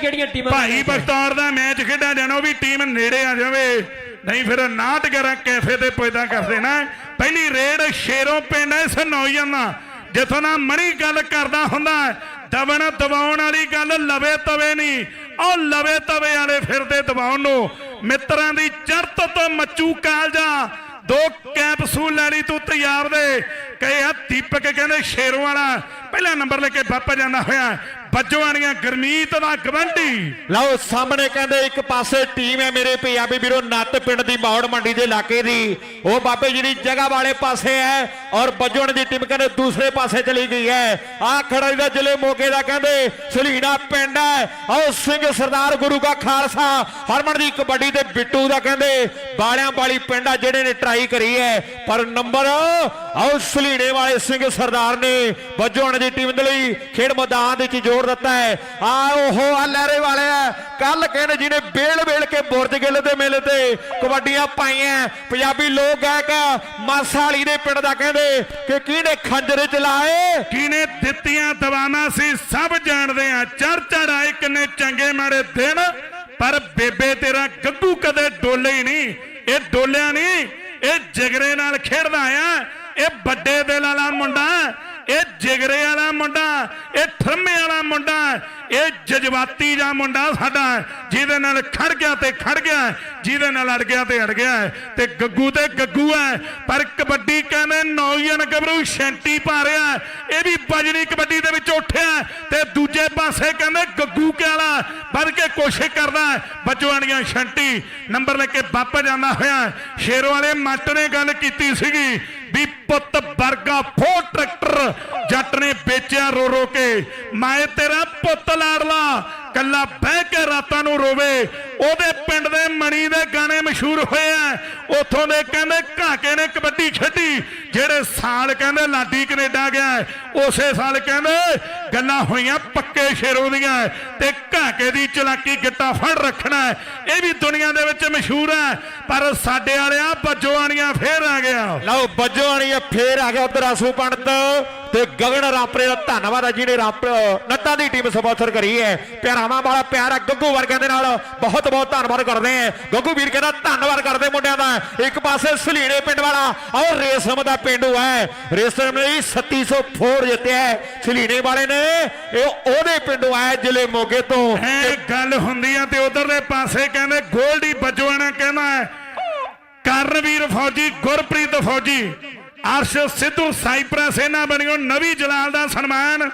ਕਿਹੜੀਆਂ ਟੀਮਾਂ ਭਾਈ ਬਖਤੌਰ ਦਾ ਮੈਚ ਖੇਡਿਆ ਜਾਣਾ ਉਹ ਵੀ ਟੀਮ ਨੇੜੇ ਆ ਜਾਵੇ। ਨਹੀਂ ਫਿਰ ਨਾਟ ਕਰਾਂ ਕੈਫੇ ਤੇ ਪੈਦਾ ਕਰ ਦੇਣਾ ਪਹਿਲੀ ਰੇਡ ਸ਼ੇਰੋਂ ਪਿੰਡ ਐ ਦਾ। ਜਿੱਥੋਂ ਨਾ ਮਣੀ ਗੱਲ ਕਰਦਾ ਹੁੰਦਾ ਦਬਣ ਦਬਾਉਣ ਵਾਲੀ ਗੱਲ ਲਵੇ ਤਵੇ ਨਹੀਂ। ਉਹ ਲਵੇ ਤਵੇ ਵਾਲੇ ਫਿਰਦੇ ਦਬਾਉਣ ਨੂੰ। ਮਿੱਤਰਾਂ ਦੀ ਚੜਤ ਤੋਂ ਮੱਚੂ ਕਾਲਜਾ। ਦੋ ਕੈਪਸੂਲ ਲੈਣੀ ਤੂੰ ਤਿਆਰ ਦੇ। ਕਹੇ ਆ ਦੀਪਕ ਕਹਿੰਦੇ ਸ਼ੇਰੋਂ ਵਾਲਾ। ਪਹਿਲਾ ਨੰਬਰ ਲੈ ਕੇ ਵਾਪਸ ਜਾਂਦਾ ਹੋਇਆ। ਬੱਜਵਾਣੀਆਂ ਗਰਮੀਤ ਦਾ ਗਵੰਡੀ। ਲਓ, ਸਾਹਮਣੇ ਕਹਿੰਦੇ ਇੱਕ ਪਾਸੇ ਟੀਮ ਹੈ ਮੇਰੇ ਪੰਜਾਬੀ ਵੀਰੋ, ਨੱਤ ਪਿੰਡ ਦੀ ਮੌੜ ਮੰਡੀ ਦੇ ਇਲਾਕੇ ਦੀ। ਉਹ ਬਾਬੇ ਜੀ ਦੀ ਜਗ੍ਹਾ ਵਾਲੇ ਪਾਸੇ ਹੈ ਔਰ ਬੱਜਣ ਦੀ ਟੀਮ ਕਹਿੰਦੇ ਦੂਸਰੇ ਪਾਸੇ ਚਲੀ ਗਈ ਹੈ। ਆ ਖੜਾ ਦਾ ਜ਼ਿਲ੍ਹੇ ਮੋਗੇ ਦਾ ਕਹਿੰਦੇ ਸਲੀਣਾ ਪਿੰਡ ਹੈ। ਆਓ, ਸਿੰਘ ਸਰਦਾਰ ਗੁਰੂ ਕਾ ਖਾਲਸਾ, ਹਰਮਨ ਦੀ ਕਬੱਡੀ ਤੇ ਬਿੱਟੂ ਦਾ ਕਹਿੰਦੇ ਬਾਲਿਆਂ ਵਾਲੀ ਪਿੰਡ ਆ ਜਿਹੜੇ ਨੇ ਟਰਾਈ ਕਰੀ ਹੈ। ਪਰ ਨੰਬਰ, ਆਓ, ਸਲੀਣੇ ਵਾਲੇ ਸਿੰਘ ਸਰਦਾਰ ਨੇ ਬੱਜਣ ਦੀ ਟੀਮ ਦੇ ਲਈ ਖੇਡ ਮੈਦਾਨ ਦੇ ਵਿੱਚ ਜੋਰ ਦਿੱਤਾ ਹੈ। ਆ ਉਹ ਆ ਲਹਿਰੇ ਵਾਲੇ ਕੱਲ ਕਹਿੰਦੇ ਜਿਹਨੇ ਬੇਲ ਬੇਲ ਕੇ ਬੁਰਜ ਗਿੱਲ ਦੇ ਮੇਲੇ ਤੇ ਕਬੱਡੀਆਂ ਪਾਈਆਂ। ਪੰਜਾਬੀ ਲੋਕ ਗਾਇਕ ਮਾਸਾਲੀ ਦੇ ਪਿੰਡ ਦਾ ਕਹਿੰਦੇ ਕਿ ਕਿਹਨੇ ਖੰਜਰ ਚਲਾਏ ਕਿਨੇ ਦਿੱਤੀਆਂ ਦਵਾਵਾਂ ਸੀ, ਸਭ ਜਾਣਦੇ ਆ। ਚੜ ਚੜ ਆਏ ਕਿੰਨੇ ਚੰਗੇ ਮਾੜੇ ਦਿਨ। ਪਰ ਬੇਬੇ ਤੇਰਾ ਗੱਗੂ ਕਦੇ ਡੋਲੇ ਹੀ ਨਹੀਂ। ਇਹ ਡੋਲਿਆ ਨਹੀਂ, ਇਹ ਜਿਗਰੇ ਨਾਲ ਖੇਡਦਾ ਆ ਇਹ ਵੱਡੇ ਦਿਲ ਵਾਲਾ ਮੁੰਡਾ। ਇਹ ਜਿਗਰੇ ਵਾਲਾ ਮੁੰਡਾ, ਇਹ ਠਰਮੇ ਵਾਲਾ ਮੁੰਡਾ, ਇਹ ਜਜ਼ਬਾਤੀ ਜਾ ਮੁੰਡਾ ਸਾਡਾ ਜਿਹਦੇ ਨਾਲ ਖੜ ਗਿਆ ਤੇ ਖੜ ਗਿਆ ਜਿਹਦੇ ਨਾਲ ਅੜ ਗਿਆ ਤੇ ਅੜ ਗਿਆ ਤੇ ਗੱਗੂ ਤੇ ਗੱਗੂ ਹੈ, ਪਰ ਕਬੱਡੀ ਕਹਿੰਦੇ ਨੌਜਵਾਨ ਗੱਭਰੂ ਸ਼ੈਂਟੀ ਪਾ ਰਿਹਾ ਇਹ ਵੀ ਬਜਣੀ ਕਬੱਡੀ ਦੇ ਵਿੱਚ ਉੱਠਿਆ ਤੇ ਦੂਜੇ ਪਾਸੇ ਕਹਿੰਦੇ ਗੱਗੂ ਕਿਆਲਾ, ਵੱਧ ਕੇ ਕੋਸ਼ਿਸ਼ ਕਰਦਾ ਬੱਜਵਾਣੀਆਂ ਸ਼ੈਂਟੀ ਨੰਬਰ ਲੈ ਕੇ ਵਾਪਸ ਜਾਂਦਾ ਹੋਇਆ ਸ਼ੇਰੋ ਵਾਲੇ ਮੱਟ ਨੇ ਗੱਲ ਕੀਤੀ ਸੀਗੀ ਵੀ ਪੁੱਤ ਵਰਗਾ ਫੋ ਟਰੈਕਟਰ ਜੱਟ ਨੇ ਵੇਚਿਆ ਰੋ ਰੋ ਕੇ। ਮੈਂ ਤੇਰਾ ਪੁੱਤ ਲਾੜਲਾ ਕੱਲਾ ਬਹਿ ਕੇ ਰਾਤਾਂ ਨੂੰ ਰੋਵੇ। ਉਹਦੇ ਪਿੰਡ ਦੇ ਮਣੀ ਦੇ ਗਾਣੇ ਮਸ਼ਹੂਰ ਹੋਏ ਆ। ਉਥੋਂ ਦੇ ਕਹਿੰਦੇ ਘਾਕੇ ਨੇ ਕਬੱਡੀ ਖੇਡੀ ਜਿਹੜੇ ਸਾਲ ਕਹਿੰਦੇ ਲਾਡੀ ਕੈਨੇਡਾ ਗਿਆ, ਉਸੇ ਸਾਲ ਕਹਿੰਦੇ ਗੱਲਾਂ ਹੋਈਆਂ ਪੱਕੇ ਸ਼ੇਰੋ ਦੀਆਂ ਤੇ ਘਾਕੇ ਦੀ ਚਲਾਕੀ ਗਿੱਟਾ ਫੜ ਰੱਖਣਾ। ਇਹ ਵੀ ਦੁਨੀਆ ਦੇ ਵਿੱਚ ਮਸ਼ਹੂਰ ਹੈ। ਪਰ ਸਾਡੇ ਵਾਲਿਆਂ ਬੱਜੋਆਣੀਆਂ ਫੇਰ ਆ ਗਿਆ ਲਓ ਫੇਰ ਆ ਗਿਆ ਉਧਰ ਆਸੂ ਪੰਡਤ ਤੇ ਗਗਨ ਰਾਪਰੇ ਦਾ ਧੰਨਵਾਦ ਹੈ ਜਿਹਨੇ ਰਾਪ ਨੱਤਾ ਦੀ ਟੀਮ ਸਪਾਂਸਰ ਕਰੀ ਹੈ। ਪਿਆਰਾਵਾਂ ਵਾਲਾ ਪਿਆਰਾ ਗੱਗੂ ਵਰਗਿਆਂ ਦੇ ਨਾਲ ਬਹੁਤ ਬਹੁਤ ਧੰਨਵਾਦ ਕਰਦੇ ਆ ਗੱਗੂ ਵੀਰ ਕਹਿੰਦਾ, ਧੰਨਵਾਦ ਕਰਦੇ ਮੁੰਡਿਆਂ ਦਾ। ਇੱਕ ਪਾਸੇ ਸਲੀਣੇ ਪਿੰਡ ਵਾਲਾ, ਔਰ ਰੇਸ਼ਮ ਦਾ ਪਿੰਡੂ ਹੈ ਰੇਸ਼ਮ ਨੇ 3704 ਜਿੱਤਿਆ ਹੈ। ਸਲੀਣੇ ਵਾਲੇ ਨੇ, ਇਹ ਉਹਦੇ ਪਿੰਡੋਂ ਆਇਆ ਜ਼ਿਲ੍ਹੇ ਮੋਗੇ ਤੋਂ। ਐ ਗੱਲ ਹੁੰਦੀ ਆ ਤੇ ਉਧਰ ਦੇ ਪਾਸੇ ਕਹਿੰਦੇ, ਗੋਲਡੀ ਬੱਜਵਾਣਾ ਕਹਿੰਦਾ ਕਰਨਵੀਰ ਫੌਜੀ, ਗੁਰਪ੍ਰੀਤ ਫੌਜੀ। ਅਰਸ਼ ਸਿੱਧੂ ਸਾਈਪ੍ਰਸ, ਇਹਨਾਂ ਬਣਿਓ ਨਵੀਂ ਜਲਾਲ ਦਾ ਸਨਮਾਨ।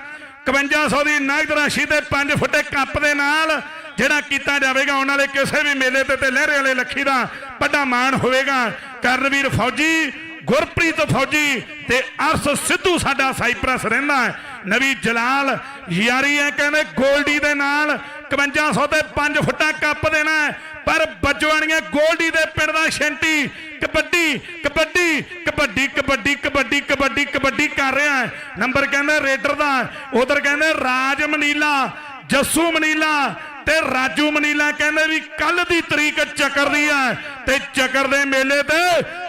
5100 ਦੀ ਨਗਦ ਰਾਸ਼ੀ ਤੇ 5 ਫੁੱਟੇ ਕੱਪ ਦੇ ਨਾਲ ਜਿਹੜਾ ਕੀਤਾ ਜਾਵੇਗਾ ਆਉਣ ਵਾਲੇ ਕਿਸੇ ਵੀ ਮੇਲੇ ਤੇ ਤੇ ਲਹਿਰੇ ਵਾਲੇ ਲੱਖੀ ਦਾ ਵੱਡਾ ਮਾਣ ਹੋਵੇਗਾ। ਕਰਨਵੀਰ ਫੌਜੀ, ਗੁਰਪ੍ਰੀਤ ਫੌਜੀ ਤੇ ਅਰਸ਼ ਸਿੱਧੂ ਸਾਡਾ ਸਾਈਪ੍ਰਸ ਰਹਿੰਦਾ ਹੈ। ਨਵੀਂ ਜਲਾਲ, ਯਾਰੀ ਹੈ ਕਹਿੰਦੇ, ਗੋਲਡੀ ਦੇ ਨਾਲ 5100 ਤੇ 5 ਫੁੱਟਾ ਕੱਪ ਦੇਣਾ ਪਰ ਬੱਜਵਾਣੀਆਂ ਗੋਲਡੀ ਦੇ ਪਿੰਡ ਦਾ ਸ਼ੈਂਟੀ ਕਬੱਡੀ ਕਬੱਡੀ ਕਬੱਡੀ ਕਬੱਡੀ ਕਬੱਡੀ ਕਬੱਡੀ ਕਬੱਡੀ ਕਰ ਰਿਹਾ ਹੈ। ਨੰਬਰ ਕਹਿੰਦਾ ਰੇਡਰ ਦਾ ਉਧਰ ਕਹਿੰਦੇ ਰਾਜ ਮਨੀਲਾ, ਜੱਸੂ ਮਨੀਲਾ ਤੇ ਰਾਜੂ ਮਨੀਲਾ ਕਹਿੰਦੇ ਵੀ ਕੱਲ ਦੀ ਤਰੀਕ ਚੱਕਰ ਦੀ ਹੈ ਤੇ ਚੱਕਰ ਦੇ ਮੇਲੇ ਤੇ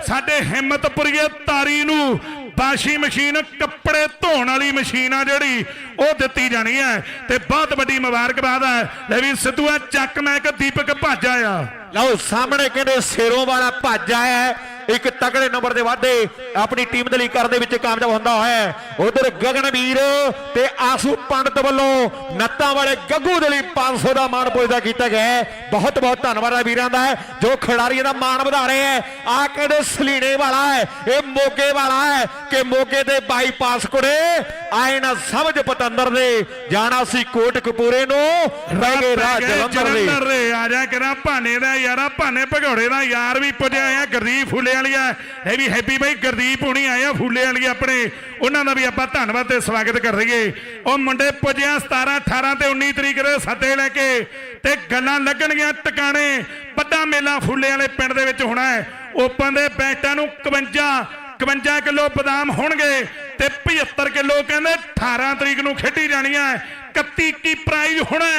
ਸਾਡੇ ਹਿੰਮਤਪੁਰੀਏ ਤਾਰੀ ਨੂੰ ਵਾਸ਼ਿੰਗ ਮਸ਼ੀਨ, ਕੱਪੜੇ ਧੋਣ ਵਾਲੀ ਮਸ਼ੀਨ ਆ ਜਿਹੜੀ, ਉਹ ਦਿੱਤੀ ਜਾਣੀ ਹੈ। ਤੇ ਬਹੁਤ ਵੱਡੀ ਮੁਬਾਰਕਬਾਦ ਹੈ। ਲੈ ਵੀ ਸਿੱਧੂਆ ਚੱਕ ਮੈਂ ਕਿ ਦੀਪਕ ਭਾਜਾ ਆ। ਲਓ, ਸਾਹਮਣੇ ਕਹਿੰਦੇ ਸੇਰੋਂ ਵਾਲਾ ਭਾਜਾ ਹੈ। ਇੱਕ ਤਕੜੇ ਨੰਬਰ ਦੇ ਵਾਧੇ ਆਪਣੀ ਟੀਮ ਦੇ ਲਈ ਕਰਨ ਦੇ ਵਿੱਚ ਕਾਮਯਾਬ ਹੁੰਦਾ ਹੈ ਉਧਰ ਗਗਨਵੀਰ ਤੇ ਆਸੂ ਪੰਡਤ ਵੱਲੋਂ ਨੱਤਾਂ ਵਾਲੇ ਗੱਗੂ ਦੇ ਲਈ 500 ਦਾ ਮਾਣ ਪੁੱਜਦਾ ਕੀਤਾ ਗਿਆ ਹੈ। ਬਹੁਤ ਬਹੁਤ ਧੰਨਵਾਦ ਹੈ ਵੀਰਾਂ ਦਾ, ਜੋ ਖਿਡਾਰੀਆਂ ਦਾ ਮਾਣ ਵਧਾ ਰਹੇ ਹੈ ਆ ਕਹਿੰਦੇ ਸਲੀਣੇ ਵਾਲਾ ਹੈ, ਇਹ ਮੋਗੇ ਵਾਲਾ ਹੈ ਕਿ ਮੋਗੇ ਦੇ ਬਾਈਪਾਸ ਕੋਲੇ ਆਏ ਨਾ ਸਮਝ ਪਤੰਦਰ ਦੇ ਜਾਣਾ ਸੀ ਕੋਟ ਕਪੂਰੇ ਨੂੰ ਰਹਿ ਗਏ ਰਾਹ ਜਲੰਧਰ ਦੇ। ਆ ਜਾ ਕਰਾਂ ਭਾਨੇ ਦਾ ਯਾਰਾ ਭਾਨੇ ਭਗੌੜੇ ਦਾ ਯਾਰ ਵੀ ਪੁੱਜਿਆ ਆ ਗੁਰਦੀਪ ਫੁੱਲੇ ਵਾਲੀਆ ਇਹ ਵੀ ਹੈਪੀ ਬਾਈ ਗੁਰਦੀਪ ਹੁਣੀ ਆਏ ਆ ਫੁੱਲੇ ਵਾਲੀ ਆਪਣੇ। ਉਹਨਾਂ ਦਾ ਵੀ ਆਪਾਂ ਧੰਨਵਾਦ ਤੇ ਸਵਾਗਤ ਕਰ ਰਹੀਏ ਉਹ ਮੁੰਡੇ ਪੁੱਜਿਆ 17 18 ਤੇ 19 ਤਰੀਕ ਦੇ ਸੱਦੇ ਲੈ ਕੇ। ਤੇ ਗੱਲਾਂ ਲੱਗਣਗੀਆਂ ਟਿਕਾਣੇ। ਵੱਡਾ ਮੇਲਾ ਫੁੱਲੇ ਵਾਲੇ ਪਿੰਡ ਦੇ ਵਿੱਚ ਹੋਣਾ ਹੈ। ਓਪਨ ਦੇ ਬੈਟਾਂ ਨੂੰ 51 51 ਕਿਲੋ ਬਦਾਮ ਹੋਣਗੇ। ਤੇ 75 ਕਿਲੋ ਕਹਿੰਦੇ 18 ਤਰੀਕ ਨੂੰ ਖੇਡੀ ਜਾਣੀ 31 ਕੀ ਪ੍ਰਾਈਜ਼ ਹੋਣਾ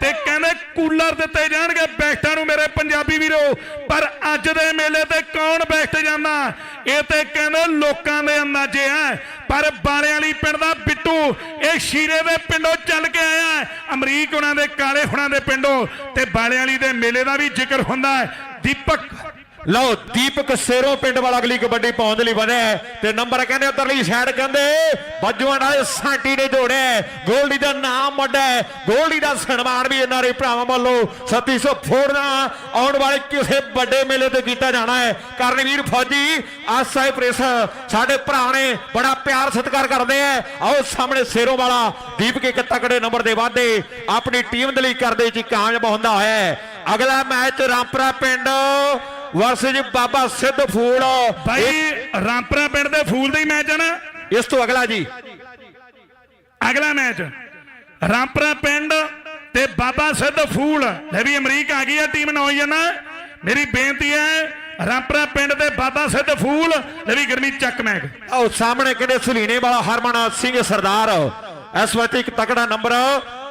ਤੇ ਕਹਿੰਦੇ ਕੂਲਰ ਦਿੱਤੇ ਜਾਣਗੇ ਬੈਸਟਾਂ ਨੂੰ ਮੇਰੇ ਪੰਜਾਬੀ ਵੀਰੋ। ਪਰ ਅੱਜ ਦੇ ਮੇਲੇ ਤੇ ਕੌਣ ਬੈਸਟ ਜਾਂਦਾ? ਇਹ ਤੇ ਕਹਿੰਦੇ ਲੋਕਾਂ ਦੇ ਅੰਦਾਜ਼ੇ ਆ ਪਰ ਬਾਲਿਆਂ ਵਾਲੀ ਪਿੰਡ ਦਾ ਬਿੱਟੂ, ਇਹ ਸ਼ੀਰੇ ਦੇ ਪਿੰਡੋਂ ਚੱਲ ਕੇ ਆਇਆ ਅਮਰੀਕ ਉਹਨਾਂ ਦੇ, ਕਾਲੇ ਹੁਣਾਂ ਦੇ ਪਿੰਡੋਂ। ਤੇ ਬਾਲਿਆਂ ਵਾਲੀ ਦੇ ਮੇਲੇ ਦਾ ਵੀ ਜ਼ਿਕਰ ਹੁੰਦਾ ਦੀਪਕ ਲਓ, ਦੀਪਕ ਸੇਰੋਂ ਪਿੰਡ ਵਾਲਾ ਅਗਲੀ ਕਬੱਡੀ ਪਾਉਣ ਦੇ ਲਈ ਬਣਿਆ ਤੇ ਨੰਬਰ ਕਹਿੰਦੇ ਉਧਰਲੀ ਸਾਈਡ ਕਹਿੰਦੇ, ਬੱਜੂਆਂ ਨਾਲ ਸਾਂਟੀ ਨੇ ਜੋੜਿਆ ਗੋਲਡੀ ਦਾ ਨਾਮ ਵੱਡਾ ਗੋਲਡੀ ਦਾ ਸਨਮਾਨ ਵੀ ਇਹਨਾਂ ਦੇ ਭਰਾਵਾਂ ਵੱਲੋਂ 3700 ਫੋੜਨਾ ਆਉਣ ਵਾਲੇ ਕਿਸੇ ਵੱਡੇ ਮੇਲੇ ਤੇ ਕੀਤਾ ਜਾਣਾ ਹੈ। ਕਰਨਵੀਰ ਫੌਜੀ ਆਸਾਈ ਪ੍ਰੈਸ, ਸਾਡੇ ਭਰਾ ਨੇ ਬੜਾ ਪਿਆਰ ਸਤਿਕਾਰ ਕਰਦੇ ਆ। ਆਓ, ਸਾਹਮਣੇ ਸੇਰੋਂ ਵਾਲਾ ਦੀਪਕ ਇੱਕ ਤਕੜੇ ਨੰਬਰ ਦੇ ਵਾਧੇ ਆਪਣੀ ਟੀਮ ਦੇ ਲਈ ਕਰਦੇ ਚ ਕਾਮਯਾਬ ਹੁੰਦਾ ਹੈ। ਅਗਲਾ ਮੈਚ ਰਾਮਪੁਰਾ ਪਿੰਡ ਵਰਸਜ ਬਾਬਾ ਸਿੱਧ ਫੂਲ। ਭਾਈ ਰਾਮਪੁਰਾ ਪਿੰਡ ਦੇ ਫੂਲ ਦਾ ਹੀ ਮੈਚ ਹੈ ਨਾ? ਇਸ ਤੋਂ ਅਗਲਾ ਜੀ। ਅਗਲਾ ਮੈਚ। ਰਾਮਪੁਰਾ ਪਿੰਡ ਤੇ ਬਾਬਾ ਸਿੱਧ ਫੂਲ। ਲੈ ਵੀ ਅਮਰੀਕ ਆ ਗਈ ਹੈ ਟੀਮ ਨੌਜਵਾਨ। ਮੇਰੀ ਬੇਨਤੀ ਹੈ ਰਾਮਪੁਰਾ ਪਿੰਡ ਤੇ ਬਾਬਾ ਸਿੱਧ ਫੂਲ ਲੈ ਵੀ ਗਰਮੀ ਚੱਕ ਮੈਕ ਉਹ ਸਾਹਮਣੇ ਕਹਿੰਦੇ ਸੁਲੀਨੇ ਵਾਲਾ ਹਰਮਨ ਸਿੰਘ ਸਰਦਾਰ। ਇਸ ਵਕਤ ਇੱਕ ਤਕੜਾ ਨੰਬਰ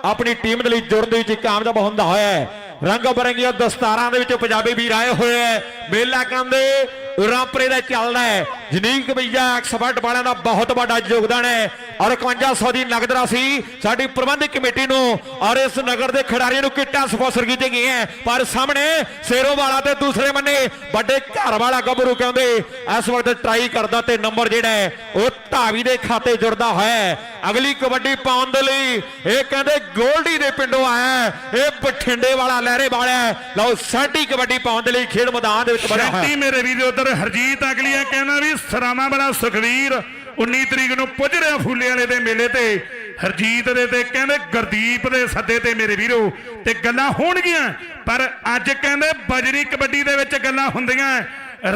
ਆਪਣੀ ਟੀਮ ਦੇ ਲਈ ਜੁੜਨ ਦੇ ਵਿੱਚ ਕਾਮਯਾਬ ਹੁੰਦਾ ਹੋਇਆ ਰੰਗ ਬਰੰਗੀਆਂ ਦਸਤਾਰਾਂ ਦੇ ਵਿੱਚ ਪੰਜਾਬੀ ਵੀਰ ਆਏ ਹੋਏ ਹੈ। ਮੇਲਾ ਕਹਿੰਦੇ ਰਾਮਪੁਰੇ ਦਾ ਚੱਲਦਾ ਹੈ। ਜਨੀਕ ਬਈਆ ਐਕਸਪਰਟ ਵਾਲਿਆਂ ਦਾ ਬਹੁਤ ਵੱਡਾ ਯੋਗਦਾਨ ਹੈ। ਔਰ 5100 ਦੀ ਨਗਦ ਰਾਸ਼ੀ ਸਾਡੀ ਪ੍ਰਬੰਧਕ ਕਮੇਟੀ ਨੂੰ ਔਰ ਇਸ ਨਗਰ ਦੇ ਖਿਡਾਰੀਆਂ ਨੂੰ ਕਿੱਟਾਂ ਸਪਾਂਸਰ ਕੀਤੀਆਂ ਗਈਆਂ ਹੈ। ਪਰ ਸਾਹਮਣੇ ਸੇਰੋ ਵਾਲਾ ਤੇ ਦੂਸਰੇ ਬੰਨੇ ਵੱਡੇ ਘਰ ਵਾਲਾ ਗੱਭਰੂ ਕਹਿੰਦੇ ਇਸ ਵਕਤ ਟਰਾਈ ਕਰਦਾ ਤੇ ਨੰਬਰ ਜਿਹੜਾ ਹੈ, ਉਹ ਧਾਵੀ ਦੇ ਖਾਤੇ ਜੁੜਦਾ ਹੋਇਆ ਅਗਲੀ ਕਬੱਡੀ ਪਾਉਣ ਦੇ ਲਈ ਇਹ ਕਹਿੰਦੇ ਗੋਲਡੀ ਦੇ ਪਿੰਡੋਂ ਆਇਆ ਇਹ ਬਠਿੰਡੇ ਵਾਲਾ ਲਹਿਰੇ ਵਾਲਾ ਹੈ। ਲਓ ਸਾਡੀ ਕਬੱਡੀ ਪਾਉਣ ਦੇ ਲਈ ਖੇਡ ਮੈਦਾਨ ਦੇ ਵਿੱਚ ਬਣਿਆ ਹੋਇਆ ਮੇਰੇ ਵੀਰ, ਉਧਰ ਹਰਜੀਤ ਅਗਲੀ ਹੈ ਕਹਿੰਦਾ ਵੀ ਸਰਾਵਾਂ ਵਾਲਾ ਸੁਖਵੀਰ। 19 ਤਰੀਕ ਨੂੰ ਪੁੱਜ ਰਿਹਾ ਫੂਲੇ ਵਾਲੇ ਦੇ ਮੇਲੇ ਤੇ। ਹਰਜੀਤ ਦੇ ਤੇ ਕਹਿੰਦੇ ਗੁਰਦੀਪ ਦੇ ਸੱਦੇ ਤੇ ਮੇਰੇ ਵੀਰੋ, ਤੇ ਗੱਲਾਂ ਹੋਣਗੀਆਂ। ਪਰ ਅੱਜ ਕਹਿੰਦੇ ਬਜਰੀ ਕਬੱਡੀ ਦੇ ਵਿੱਚ ਗੱਲਾਂ ਹੁੰਦੀਆਂ।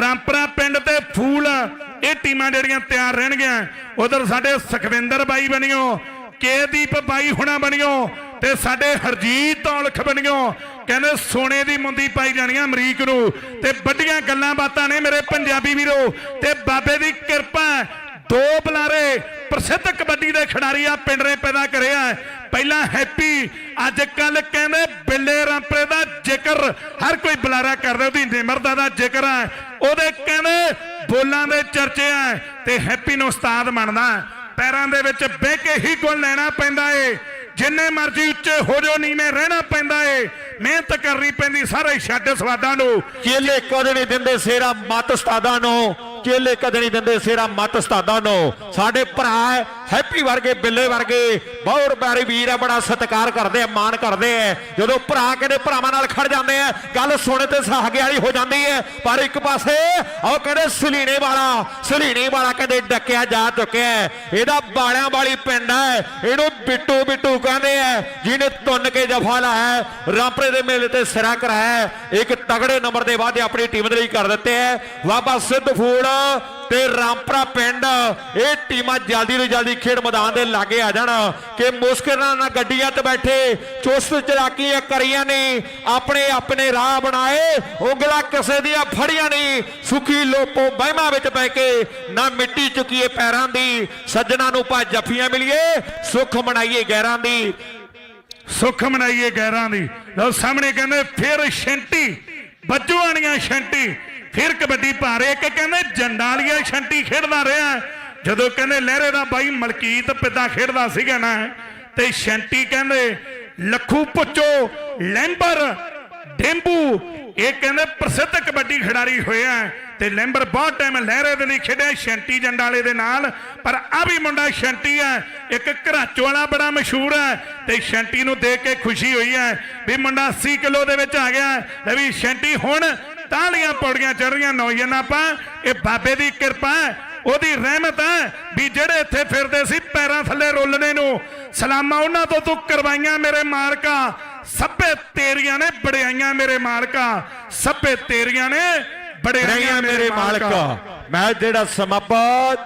ਰਾਮਪਰਾ ਪਿੰਡ ਤੇ ਫੂਲ, ਇਹ ਟੀਮਾਂ ਜਿਹੜੀਆਂ ਤਿਆਰ ਰਹਿਣਗੀਆਂ। ਉਧਰ ਸਾਡੇ ਸੁਖਵਿੰਦਰ ਬਾਈ ਬਣਿਓ ਕੇਦੀਪ ਬਾਈ ਹੁਣਾ ਬਣਿਓ, ਤੇ ਸਾਡੇ ਹਰਜੀਤ ਔਲਖ ਬਣਿਓ। ਕਹਿੰਦੇ ਸੋਨੇ ਦੀ ਮੁੰਦੀ ਪਾਈ ਜਾਣੀ ਆ ਅਮਰੀਕ ਨੂੰ। ਤੇ ਵੱਡੀਆਂ ਗੱਲਾਂ ਬਾਤਾਂ ਨੇ ਮੇਰੇ ਪੰਜਾਬੀ ਵੀਰੋ। ਤੇ ਬਾਬੇ ਦੀ ਕਿਰਪਾ ਦੋ ਬੁਲਾਰੇ ਪ੍ਰਸਿੱਧ ਕਬੱਡੀ ਦੇ ਖਿਡਾਰੀ ਆ ਪਿੰਡ ਪੈਦਾ ਕਰਿਆ ਪਹਿਲਾਂ ਹੈਪੀ, ਅੱਜ ਕੱਲ ਕਹਿੰਦੇ ਬਿੱਲੇ ਰਾਮਪਰੇ ਦਾ ਜ਼ਿਕਰ। ਹਰ ਕੋਈ ਬੁਲਾਰਾ ਕਰਦਾ ਉਹਦੀ ਨਿਮਰਤਾ ਦਾ ਜ਼ਿਕਰ ਹੈ ਉਹਦੇ ਕਹਿੰਦੇ ਬੋਲਾਂ ਦੇ ਚਰਚੇ ਆ। ਤੇ ਹੈਪੀ ਨੂੰ ਉਸਤਾਦ ਮੰਨਦਾ। ਪੈਰਾਂ ਦੇ ਵਿੱਚ ਬਹਿ ਕੇ ਹੀ ਗੁਣ ਲੈਣਾ ਪੈਂਦਾ ਏ। ਜਿੰਨੇ ਮਰਜ਼ੀ ਉੱਚੇ ਹੋ ਜੋ ਨੀਵੇਂ ਰਹਿਣਾ ਪੈਂਦਾ ਏ। ਮਿਹਨਤ ਕਰਨੀ ਪੈਂਦੀ, ਸਾਰੇ ਛੱਡ ਸਵਾਦਾਂ ਨੂੰ। ਕੇਲੇ ਕਦੇ ਨਹੀਂ ਦਿੰਦੇ ਸੇਰਾ ਮਤ ਉਸਤਾਦਾਂ ਨੂੰ। ਚੇਲੇ ਕਦੇ ਨਹੀਂ ਦਿੰਦੇ ਸੇਰਾ ਮੱਤ ਉਸਤਾਦਾਂ ਨੂੰ। ਸਾਡੇ ਭਰਾ ਹੈਪੀ ਵਰਗੇ, ਬਿੱਲੇ ਵਰਗੇ ਬਹੁਤ ਪਿਆਰੇ ਵੀਰ ਆ, ਬੜਾ ਸਤਿਕਾਰ ਕਰਦੇ ਆ, ਮਾਣ ਕਰਦੇ ਆ। ਜਦੋਂ ਭਰਾ ਕਹਿੰਦੇ ਭਰਾਵਾਂ ਨਾਲ ਖੜ ਜਾਂਦੇ ਆ, ਗੱਲ ਸੁਣ ਤੇ ਸਹਾਗੇ ਵਾਲੀ ਹੋ ਜਾਂਦੀ ਹੈ ਪਰ ਇੱਕ ਪਾਸੇ ਉਹ ਕਹਿੰਦੇ ਸਲੀਣੇ ਵਾਲਾ ਸਲੀਣੇ ਵਾਲਾ ਕਹਿੰਦੇ ਡੱਕਿਆ ਜਾ ਚੁੱਕਿਆ ਇਹਦਾ ਬਾਲਿਆਂ ਵਾਲੀ ਪਿੰਡ ਹੈ, ਇਹਨੂੰ ਬਿੱਟੂ ਬਿੱਟੂ ਕਹਿੰਦੇ ਆ। ਜਿਹਨੇ ਤੁੰਨ ਕੇ ਜਫਾ ਲਾਇਆ ਰਾਮਪਰੇ ਦੇ ਮੇਲੇ ਤੇ ਸਿਰਾ ਕਰਾਇਆ ਇੱਕ ਤਗੜੇ ਨੰਬਰ ਦੇ ਵਾਅਦੇ ਆਪਣੀ ਟੀਮ ਦੇ ਲਈ ਕਰ ਦਿੱਤੇ ਹੈ ਬਾਬਾ ਸਿੱਧ ਫੂੜ ਤੇ ਰਾਮਪਰਾ ਪਿੰਡ, ਇਹ ਟੀਮਾਂ ਜਲਦੀ ਤੋਂ ਜਲਦੀ ਖੇਡ ਮੈਦਾਨ ਦੇ ਲਾਗੇ ਆ ਜਾਣ। ਕਿ ਮੁਸ਼ਕਿਲਾਂ ਨਾਲ ਗੱਡੀਆਂ ਤੇ ਬੈਠੇ, ਚੁਸਤ ਚਲਾਕੀਆਂ ਕਰੀਆਂ ਨਹੀਂ ਆਪਣੇ ਆਪਣੇ ਰਾਹ ਬਣਾਏ, ਉਂਗਲਾ ਕਿਸੇ ਦੀਆਂ ਫੜੀਆਂ ਨਹੀਂ, ਸੁਖੀ ਲੋਪੋ ਬਹਿਮਾ ਵਿੱਚ ਪੈ ਕੇ ਨਾ ਮਿੱਟੀ ਚੁੱਕੀਏ ਪੈਰਾਂ ਦੀ, ਸੱਜਣਾ ਨੂੰ ਪਾ ਜੱਫੀਆਂ ਮਿਲੀਏ, ਸੁੱਖ ਮਨਾਈਏ ਗਹਿਰਾਂ ਦੀ। ਸੁੱਖ ਮਨਾਈਏ ਗਹਿਰਾਂ ਦੀ। ਲਓ ਸਾਹਮਣੇ ਕਹਿੰਦੇ, ਫਿਰ ਸ਼ੈਂਟੀ ਬੱਜੂਆਣੀਆਂ ਸ਼ੈਂਟੀ ਫਿਰ ਕਬੱਡੀ ਭਾਰੇ ਰਹੇ ਇੱਕ ਕਹਿੰਦੇ ਜੰਡਾਲੀਆ ਸ਼ੈਂਟੀ ਖੇਡਦਾ ਰਿਹਾ। ਜਦੋਂ ਕਹਿੰਦੇ ਲਹਿਰੇ ਦਾ ਬਾਈ ਮਲਕੀਤ ਪਿੱਦਾ ਖੇਡਦਾ ਸੀਗਾ ਨਾ, ਤੇ ਸ਼ੈਂਟੀ ਕਹਿੰਦੇ ਲੱਖੂ ਪੁੱਚੋ, ਲੈਂਬਰ, ਡੇਂਬੂ। ਇਹ ਕਹਿੰਦੇ ਪ੍ਰਸਿੱਧ ਕਬੱਡੀ ਖਿਡਾਰੀ ਹੋਇਆ ਤੇ ਲੈਂਬਰ ਬਹੁਤ ਟਾਈਮ ਲਹਿਰੇ ਦੇ ਲਈ ਖੇਡਿਆ ਸ਼ੈਂਟੀ ਜੰਡਾਲੇ ਦੇ ਨਾਲ। ਪਰ ਆ ਵੀ ਮੁੰਡਾ ਸ਼ੈਂਟੀ ਹੈ ਇੱਕ ਘਰਾਚੋ ਵਾਲਾ ਬੜਾ ਮਸ਼ਹੂਰ ਹੈ ਤੇ ਸ਼ੈਂਟੀ ਨੂੰ ਦੇਖ ਕੇ ਖੁਸ਼ੀ ਹੋਈ ਹੈ ਵੀ ਮੁੰਡਾ 80 ਕਿਲੋ ਦੇ ਵਿੱਚ ਆ ਗਿਆ, ਲੈ ਵੀ ਸ਼ੈਂਟੀ ਹੁਣ ਤਾਲੀਆਂ ਪੌੜੀਆਂ ਚੜ ਰਹੀਆਂ ਨੌਜਵਾਨ ਆਪਾਂ ਇਹ ਬਾਬੇ ਦੀ ਕਿਰਪਾ ਹੈ ਉਹਦੀ ਰਹਿਮਤ ਹੈ ਵੀ ਜਿਹੜੇ ਇੱਥੇ ਫਿਰਦੇ ਸੀ ਪੈਰਾਂ ਥੱਲੇ ਰੋਲਣੇ ਨੂੰ ਸਲਾਮਾਂ ਉਹਨਾਂ ਤੋਂ ਤੂੰ ਕਰਵਾਈਆਂ ਮੇਰੇ ਮਾਲਕਾ ਸਭੇ ਤੇਰੀਆਂ ਨੇ ਬੜਾਈਆਂ ਮੇਰੇ ਮਾਲਕਾ ਸਭੇ ਤੇਰੀਆਂ ਨੇ ਬੜਾਈਆਂ ਰਹੀਆਂ ਮੇਰੇ ਮਾਲਕ। ਮੈਂ ਜਿਹੜਾ ਸਮਾਪਤ